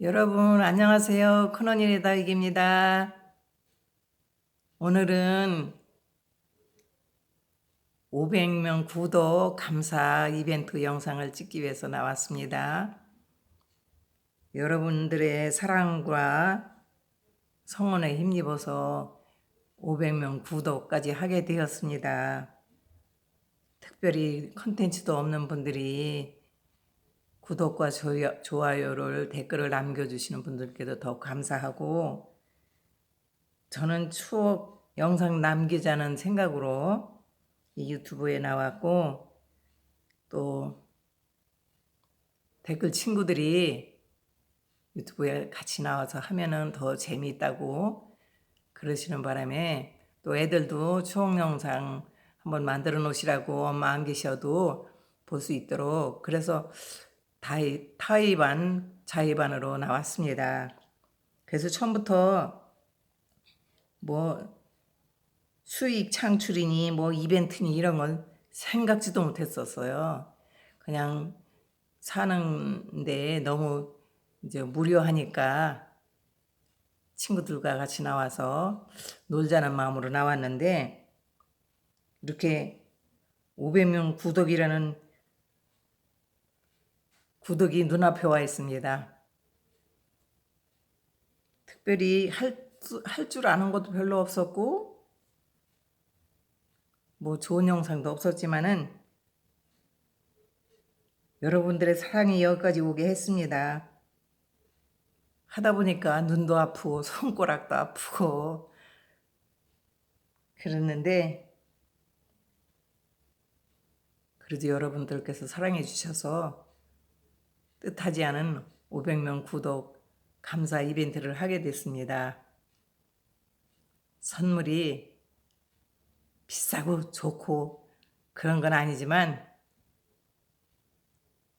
여러분 안녕하세요. 큰언니네 다육입니다. 오늘은 500명 구독 감사 이벤트 영상을 찍기 위해서 나왔습니다. 여러분들의 사랑과 성원에 힘입어서 500명 구독까지 하게 되었습니다. 특별히 컨텐츠도 없는 분들이 구독과 좋아요- 좋아요를 댓글을 남겨주시는 분들께도 더 감사하고 저는 추억 영상 남기자는 생각으로 이 유튜브에 나왔고 또 댓글 친구들이 유튜브에 같이 나와서 하면은 더 재미있다고 그러시는 바람에 또 애들도 추억 영상 한번 만들어 놓으시라고 엄마 안 계셔도 볼 수 있도록 그래서 타이, 타이반 자이반으로 나왔습니다. 그래서 처음부터 뭐 수익 창출이니 뭐 이벤트니 이런 건 생각지도 못했었어요. 그냥 사는데 너무 이제 무료하니까 친구들과 같이 나와서 놀자는 마음으로 나왔는데 이렇게 500명 구독이라는 구독이 눈앞에 와 있습니다. 특별히 할줄 아는 것도 별로 없었고, 뭐 좋은 영상도 없었지만은, 여러분들의 사랑이 여기까지 오게 했습니다. 하다 보니까 눈도 아프고, 손가락도 아프고, 그랬는데, 그래도 여러분들께서 사랑해 주셔서 뜻하지 않은 500명 구독 감사 이벤트를 하게 됐습니다. 선물이 비싸고 좋고 그런 건 아니지만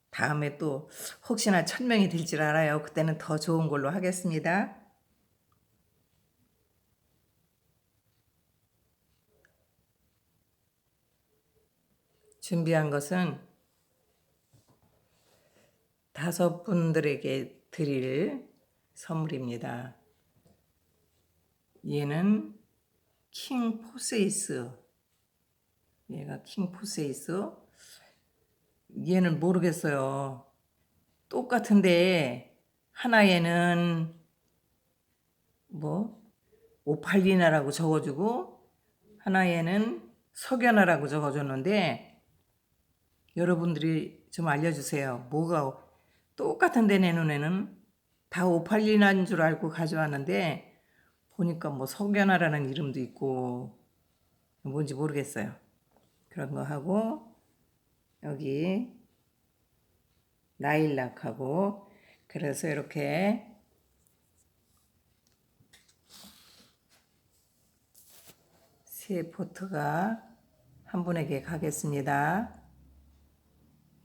다음에 또 혹시나 천 명이 될 줄 알아요. 그때는 더 좋은 걸로 하겠습니다. 준비한 것은 다섯 분들에게 드릴 선물입니다. 얘는 킹 포세이스. 얘가 킹 포세이스. 얘는 모르겠어요. 똑같은데 하나에는 뭐 오팔리나라고 적어주고 하나에는 석연아라고 적어줬는데 여러분들이 좀 알려주세요. 뭐가 똑같은 데 내 눈에는 다 오팔리나인 줄 알고 가져왔는데 보니까 뭐 석연아라는 이름도 있고 뭔지 모르겠어요. 그런 거 하고 여기 라일락하고 그래서 이렇게 세 포트가 한 분에게 가겠습니다.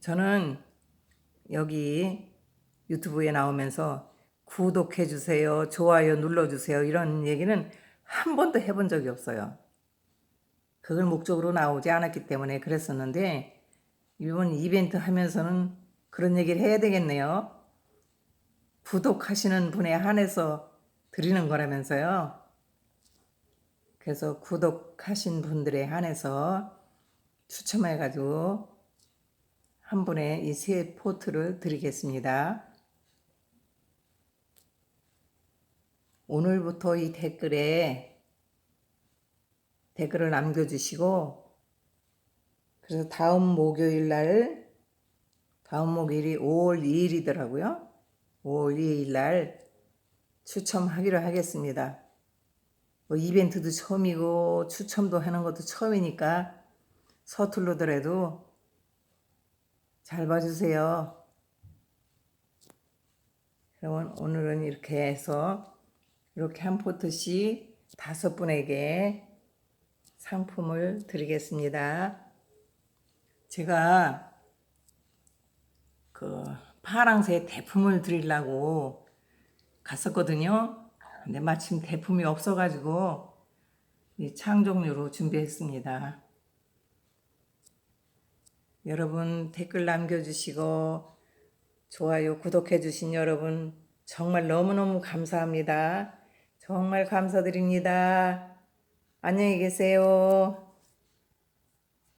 저는 여기 유튜브에 나오면서 구독해 주세요, 좋아요 눌러 주세요 이런 얘기는 한 번도 해본 적이 없어요. 그걸 목적으로 나오지 않았기 때문에 그랬었는데 이번 이벤트 하면서는 그런 얘기를 해야 되겠네요. 구독하시는 분에 한해서 드리는 거라면서요. 그래서 구독하신 분들에 한해서 추첨해가지고 한 분의 이세 포트를 드리겠습니다. 오늘부터 이 댓글에 댓글을 남겨주시고 그래서 다음 목요일 날 다음 목요일이 5월 2일이더라고요. 5월 2일 날 추첨하기로 하겠습니다. 뭐 이벤트도 처음이고 추첨도 하는 것도 처음이니까 서툴르더라도 잘 봐주세요. 그러면 오늘은 이렇게 해서 이렇게 한 포트씩 다섯 분에게 상품을 드리겠습니다. 제가 그 파랑새 대품을 드리려고 갔었거든요. 근데 마침 대품이 없어가지고 이 창종류로 준비했습니다. 여러분 댓글 남겨주시고 좋아요 구독해주신 여러분 정말 너무너무 감사합니다. 정말 감사드립니다. 안녕히 계세요.